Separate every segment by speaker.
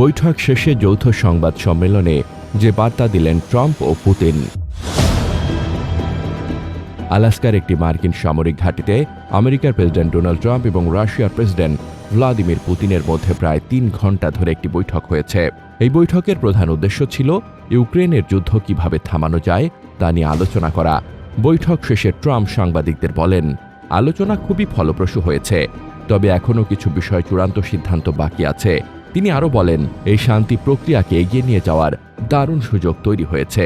Speaker 1: বৈঠক শেষে যৌথ সংবাদ সম্মেলনে যে বার্তা দিলেন ট্রাম্প ও পুতিন আলাস্কার একটি মার্কিন সামরিক ঘাঁটিতে আমেরিকার প্রেসিডেন্ট ডোনাল্ড ট্রাম্প এবং রাশিয়ার প্রেসিডেন্ট ভ্লাদিমির পুতিনের মধ্যে প্রায় তিন ঘন্টা ধরে একটি বৈঠক হয়েছে এই বৈঠকের প্রধান উদ্দেশ্য ছিল ইউক্রেনের যুদ্ধ কিভাবে থামানো যায় তা নিয়ে আলোচনা করা বৈঠক শেষে ট্রাম্প সাংবাদিকদের বলেন আলোচনা খুবই ফলপ্রসূ হয়েছে তবে এখনও কিছু বিষয় চূড়ান্ত সিদ্ধান্ত বাকি আছে তিনি আরও বলেন এই শান্তি প্রক্রিয়াকে এগিয়ে নিয়ে যাওয়ার দারুণ সুযোগ তৈরি হয়েছে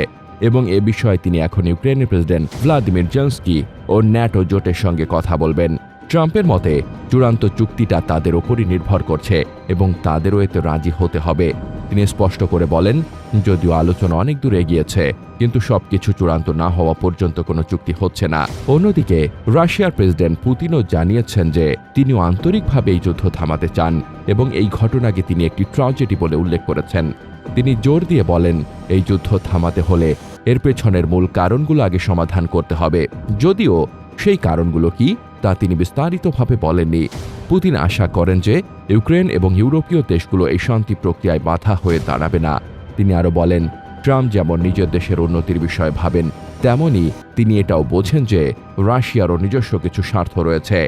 Speaker 1: এবং এ বিষয়ে তিনি এখন ইউক্রেনের প্রেসিডেন্ট ভ্লাদিমির জেন্সকি ও ন্যাটো জোটের সঙ্গে কথা বলবেন ট্রাম্পের মতে চূড়ান্ত চুক্তিটা তাদের ওপরই নির্ভর করছে এবং তাদেরও এতে রাজি হতে হবে তিনি স্পষ্ট করে বলেন যদিও আলোচনা অনেক দূর এগিয়েছে কিন্তু সবকিছু চূড়ান্ত না হওয়া পর্যন্ত কোনো চুক্তি হচ্ছে না অন্যদিকে রাশিয়ার প্রেসিডেন্ট পুতিনও জানিয়েছেন যে তিনিও আন্তরিকভাবে এই যুদ্ধ থামাতে চান এবং এই ঘটনাকে তিনি একটি ট্রাজেডি বলে উল্লেখ করেছেন তিনি জোর দিয়ে বলেন এই যুদ্ধ থামাতে হলে এর পেছনের মূল কারণগুলো আগে সমাধান করতে হবে যদিও সেই কারণগুলো কি তা তিনি বিস্তারিতভাবে বলেননি পুতিন আশা করেন যে ইউক্রেন এবং ইউরোপীয় দেশগুলো এই শান্তি প্রক্রিয়ায় বাধা হয়ে দাঁড়াবে না তিনি আরও বলেন ট্রাম্প যেমন নিজের দেশের উন্নতির বিষয়ে ভাবেন তেমনি তিনি এটাও বোঝেন যে রাশিয়ারও নিজস্ব কিছু স্বার্থ রয়েছে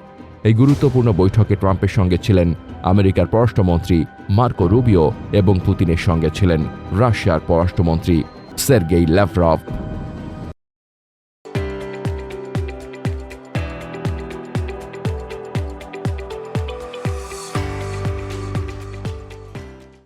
Speaker 1: এই গুরুত্বপূর্ণ বৈঠকে ট্রাম্পের সঙ্গে ছিলেন আমেরিকার পররাষ্ট্রমন্ত্রী মার্কো রুবিও এবং পুতিনের সঙ্গে ছিলেন রাশিয়ার পররাষ্ট্রমন্ত্রী সের্গেই ল্যাভরভ